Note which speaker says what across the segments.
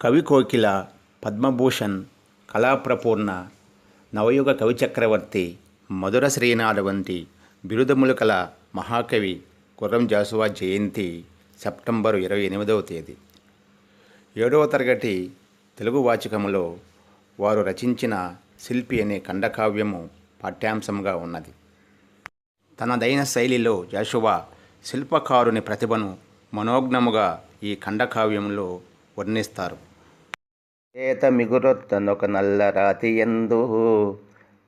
Speaker 1: కవి కోకిల పద్మభూషణ్ కళాప్రపూర్ణ నవయుగ కవిచక్రవర్తి మధుర శ్రీనాథ వంటి బిరుదములు కల మహాకవి గుర్రం జాసువా జయంతి సెప్టెంబరు ఇరవై ఎనిమిదవ తేదీ. ఏడవ తరగతి తెలుగు వాచకములో వారు రచించిన శిల్పి అనే ఖండకావ్యము పాఠ్యాంశంగా ఉన్నది. తనదైన శైలిలో జాషువా శిల్పకారుని ప్రతిభను మనోజ్ఞముగా ఈ ఖండకావ్యంలో వర్ణిస్తారు. చేత మిగురొత్తనొక నల్ల రాతి ఎందు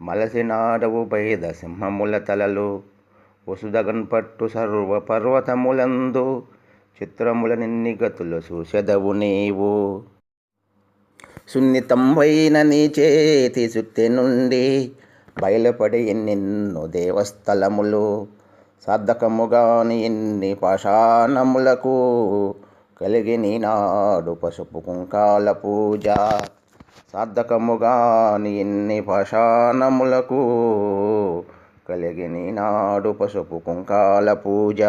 Speaker 1: మలసినాడవు బైద సింహముల తలలు వసుదగన్ పట్టు సర్వ పర్వతములందు చిత్రముల నిన్ని గతులు చూసెదవు నీవు. సున్నితంబైన నీ చేతి సుత్తి నుండి బయలుపడి ఎన్నెన్నో దేవస్థలములు సార్థకముగాని ఎన్ని పాషాణములకు కలిగి నీనాడు పసుపు కుంకాల పూజ. సార్థకముగా ఎన్ని పాషాణములకు కలిగి నీనాడు పసుపు కుంకాల పూజ.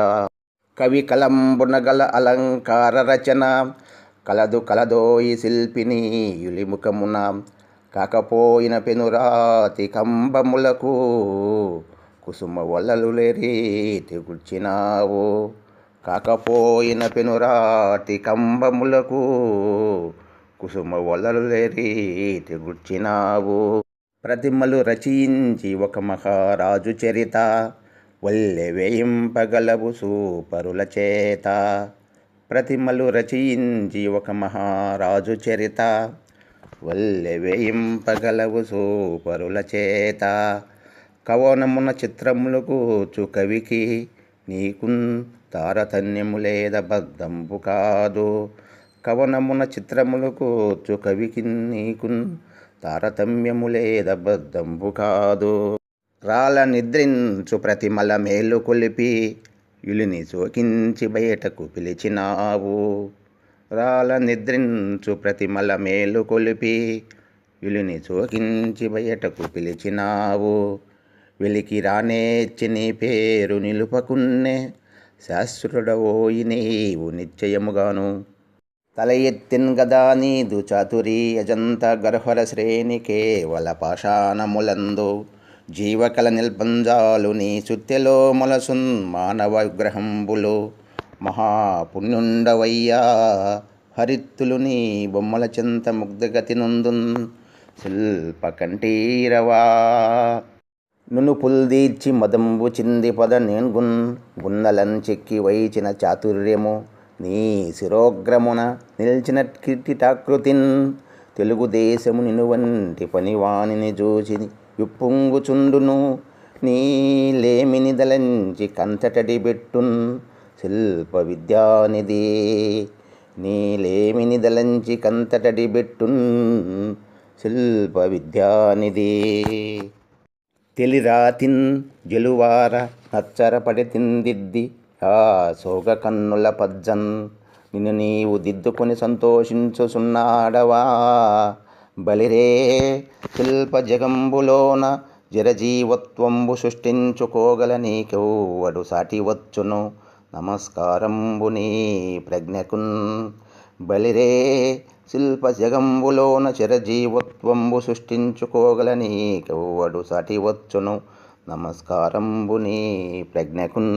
Speaker 1: కవి కలంబున గల అలంకార రచన. కలదు కలదోయి శిల్పిని యులిముఖమున. కాకపోయిన పెనురాతి కంబములకు కుసుమ వలలు రీతి గుర్చినావు కాకపోయిన పెనురాతి కంబములకు కుసుమ వలలు రీతి గుర్చినావు ప్రతిమలు రచించి ఒక మహారాజు చరిత వల్లె వేయింపగలవు సూపరుల చేత. ప్రతిమలు రచించి ఒక మహారాజు చరిత వల్లె వేయింపగలవు సూపరుల చేత. కవనమున చిత్రములు కూచు కవికి నీకున్ తారతన్యము లేద బద్ధంబు కాదు కవనమున చిత్రములు కూచు కవికి నీకున్ తారతమ్యము లేద కాదు రాల నిద్రించు ప్రతిమల మేలు కొలిపి ఇలిని సోకించి బయటకు పిలిచినావు. రాల నిద్రించు ప్రతిమల మేలు కొలిపి ఇలిని సోకించి బయటకు పిలిచినావు. వెలికి రానేచ్చి నీ పేరు నిలుపకున్నే శాశ్వతుడవోయి నీవు నిశ్చయముగాను. తల ఎత్తిన్ గదా నీదు చాతురీ అజంత గర్హర శ్రేణి కేవల పాషాణములందు. జీవకల నిల్పంజాలు నీ సుత్తెలో మొలసున్ మానవ గ్రహంబులు మహాపుణ్యుండవయ్యా హరిత్తులు నీ బొమ్మల చింత ముగ్ధగతి నందున్. శిల్ప కంఠీరవా. నును పుల్దీర్చి మదంబు చింది పద నేన్గున్ గున్నలం చెక్కి వైచిన చాతుర్యము నీ శిరోగ్రమున నిలిచిన కీర్తిటాకృతిన్. తెలుగుదేశము నిను వంటి పనివాణిని చూసి విప్పుంగుచుండును నీలేమిని దలంచి కంతటడి పెట్టున్ శిల్ప విద్యానిదే నీలేమిని దలంచి కంతటడి పెట్టున్ శిల్ప విద్యానిదే తెలిరాతిన్ జలువార నచ్చరపడితిందిద్ది ఆ సోగ కన్నుల పజ్జన్ నిన్ను నీవు దిద్దుకొని సంతోషించుసున్నాడవా బలిరే శిల్ప జగంబులోన జరజీవత్వంబు సృష్టించుకోగల నీకెవ్వడు సాటివచ్చును. నమస్కారంబు నీ ప్రజ్ఞకున్ బలిరే శిల్ప జగంబులోన చిరజీవత్వంబు సృష్టించుకోగల నీకెవ్వడు సటివచ్చును. నమస్కారంబుని నమస్కారంబు నీ ప్రజ్ఞకున్